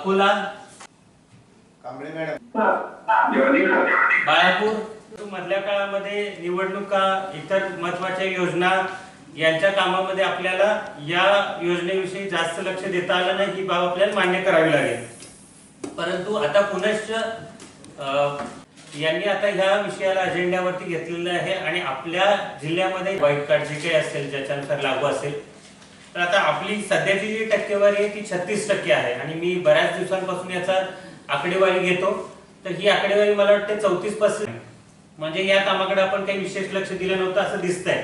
Akola Kamble madam. Balapur. मधल्या काळामध्ये निवडणुका इतर महत्त्वाच्या योजना यांच्या कामामध्ये आपल्याला या योजनेविषयी जास्त लक्ष देता आलं नाही ही बाब आपल्याला मान्य करावी लागेल. परंतु आता पुनश्च यांनी आता ह्या विषयाला अजेंड्यावरती घेतलेलं आहे आणि आपल्या जिल्ह्यामध्ये वाईट कार्ड जे काही असेल ज्याच्यानुसार लागू असेल तर आता आपली सध्याची जी टक्केवारी आहे ती छत्तीस टक्के आहे. आणि मी बऱ्याच दिवसांपासून याचा आकडेवारी घेतो. तर ही आकडेवारी मला वाटते चौतीस पर्सेंट म्हणजे या कामाकडे आपण काही विशेष लक्ष दिलं नव्हतं असं दिसतंय.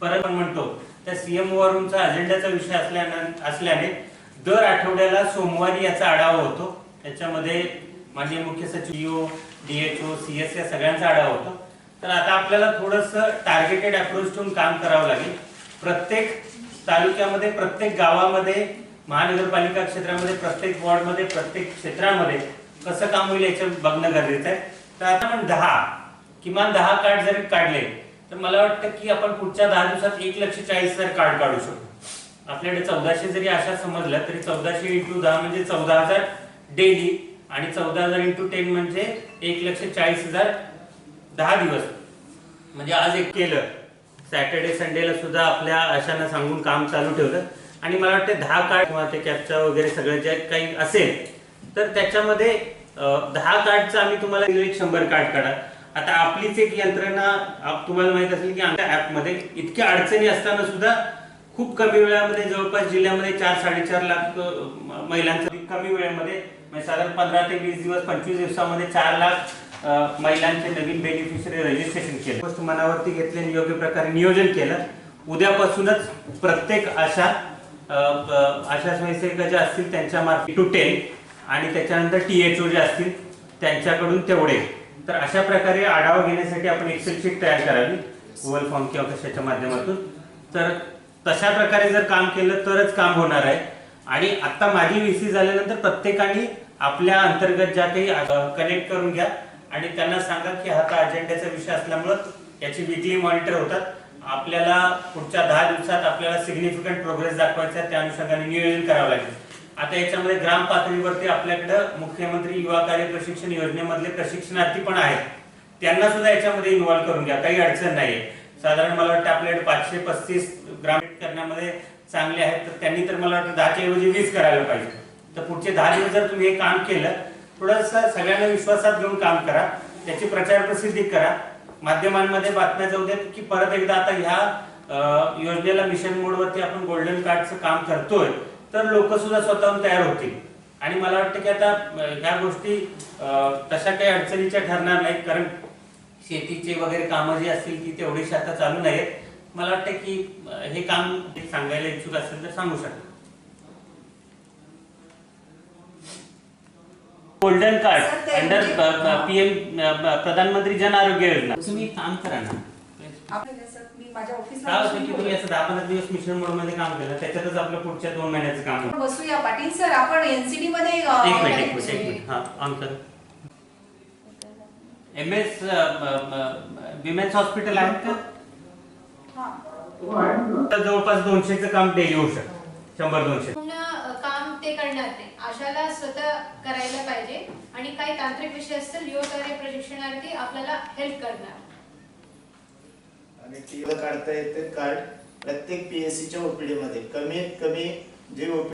परत म्हणतो त्या सीएम वरूनचा अजेंड्याचा विषय असल्यानं असल्याने दर आठवड्याला सोमवारी याचा आढावा होतो. त्याच्यामध्ये माननीय मुख्य सचिव डीएचओ सीएस या सगळ्यांचा आढावा होतो. तर आता आपल्याला थोडस टार्गेटेड अप्रोच ठेवून काम करावं लागेल. प्रत्येक तालुक्यामध्ये प्रत्येक गावामध्ये महानगरपालिका क्षेत्रामध्ये प्रत्येक वॉर्डमध्ये प्रत्येक क्षेत्रामध्ये कसं काम होईल याचं बघणं गरजेचं आहे. तर आता आपण दहा किमान दहा कार्ड जरी काढले तर मला वाटतं की आपण पुढच्या दहा दिवसात एक लक्ष चाळीस हजार कार्ड काढू शकतो आपल्याकडे चौदाशे जरी अशा समजलं तरी चौदाशे इंटू दहा म्हणजे चौदा हजार डेली आणि चौदा हजार इंटू टेन म्हणजे एक लक्ष चाळीस हजार दहा दिवस. म्हणजे आज एक केलं. सॅटर्डे संडेला सुद्धा आपल्या आशांना सांगून काम चालू ठेवलं. आणि मला वाटतं दहा कार्ड किंवा ते कॅपचा वगैरे सगळं जे काही असेल तर त्याच्यामध्ये दहा कार्डचं आम्ही तुम्हाला एक शंभर कार्ड काढा. आता आपलीच एक यंत्रणा तुम्हाला माहीत असेल की आमच्या ऍपमध्ये इतक्या अडचणी असताना सुद्धा खूप कमी वेळामध्ये जवळपास जिल्ह्यामध्ये चार साडेचार लाख महिलांचं कमी वेळेमध्ये म्हणजे साधारण पंधरा ते वीस दिवस पंचवीस दिवसामध्ये चार लाख महिलांचे नवीन बेनिफिशरी रजिस्ट्रेशन केलं. वस्तू मनावरती घेतले आणि योग्य प्रकारे नियोजन केलं. उद्यापासूनच प्रत्येक आशा अशा आशा स्वयंसेविका ज्या असतील त्यांच्या मार्फत टू टेन आणि त्याच्यानंतर टी एच ओ जे असतील त्यांच्याकडून तेवढे. तर अशा प्रकारे आढावा घेण्यासाठी आपण एक्सेल शीट तयार करावी गुगल फॉर्म किंवा कशाच्या माध्यमातून. तर तशा प्रकारे जर काम केलं तरच काम होणार आहे. आणि आता माझी व्हीसी झाल्यानंतर प्रत्येकाने आपल्या अंतर्गत ज्या काही कनेक्ट करून घ्या आणि त्यांना सांगा की हा तर अजेंड्याचा विषय असल्यामुळं याची विकली मॉनिटर होतात. आपल्याला पुढच्या दहा दिवसात आपल्याला सिग्निफिकंट प्रोग्रेस दाखवायचा आहे, त्या अनुषंगाने नियोजन करावं लागेल. आता याच्यामध्ये ग्राम पातळीवरती आपल्याकडं मुख्यमंत्री युवा कार्य प्रशिक्षण योजनेमधले प्रशिक्षणार्थी पण आहेत. त्यांना सुद्धा याच्यामध्ये इन्व्हॉल्व्ह करून घ्या काही अडचण नाहीये. साधारण मला वाटतं आपल्याकडे पाचशे पस्तीस ग्राम करण्यामध्ये चांगले आहेत तर त्यांनी तर मला वाटतं दहाच्या ऐवजी वीस करायला पाहिजे. तर पुढचे दहा दिवस जर तुम्ही हे काम केलं थोडस सगळ्यांना विश्वासात घेऊन काम करा. त्याची प्रचार प्रसिद्धी करा. माध्यमांमध्ये बातम्या जाऊ देत की परत एकदा आता ह्या योजनेला मिशन मोडवरती आपण गोल्डन कार्डचं काम करतोय तर लोक सुद्धा स्वतःहून तयार होतील. आणि मला वाटतं की आता ह्या गोष्टी तशा काही अडचणीच्या ठरणार नाहीत कारण शेतीचे वगैरे कामं जी असतील ती तेवढीशी आता चालू नाहीत मला वाटतं की हे काम सांगायला इच्छुक असेल तर सांगू शकता. गोल्डन कार्ड सर, ते अंडर पीएम प्रधानमंत्री जन आरोग्य योजना. तुम्ही एक काम करा ना. आपण जसं मी माझ्या काय होतं की तुम्ही ऑफिसला असं दहा पंधरा दिवस मिशन मोडमध्ये काम केलं त्याच्यातच आपलं पुढच्या दोन महिन्याचं काम होतं. बसूया पाटील सर आपण एनसीडी मध्ये अ, एक मिनिट एक मिनिट करायचे. एक मिनिट. हा ऑन कर. एम एस विमेन्स हॉस्पिटल आहेत का? हा. तर जवळपास दोनशेचं काम डेली होऊ शकतं. शंभर दोनशे. पूर्ण अ, काम ते करणार ते आशाला स्वतः करायला पाहिजे. आणि काही तांत्रिक विषय असतील युवकार्य प्रशिक्षणार्थी आपल्याला हेल्प करणार. आणि टी काढता येते कार्ड प्रत्येक पीएससीच्या ओपीडी मध्ये. कमीत कमी जे ओपीडी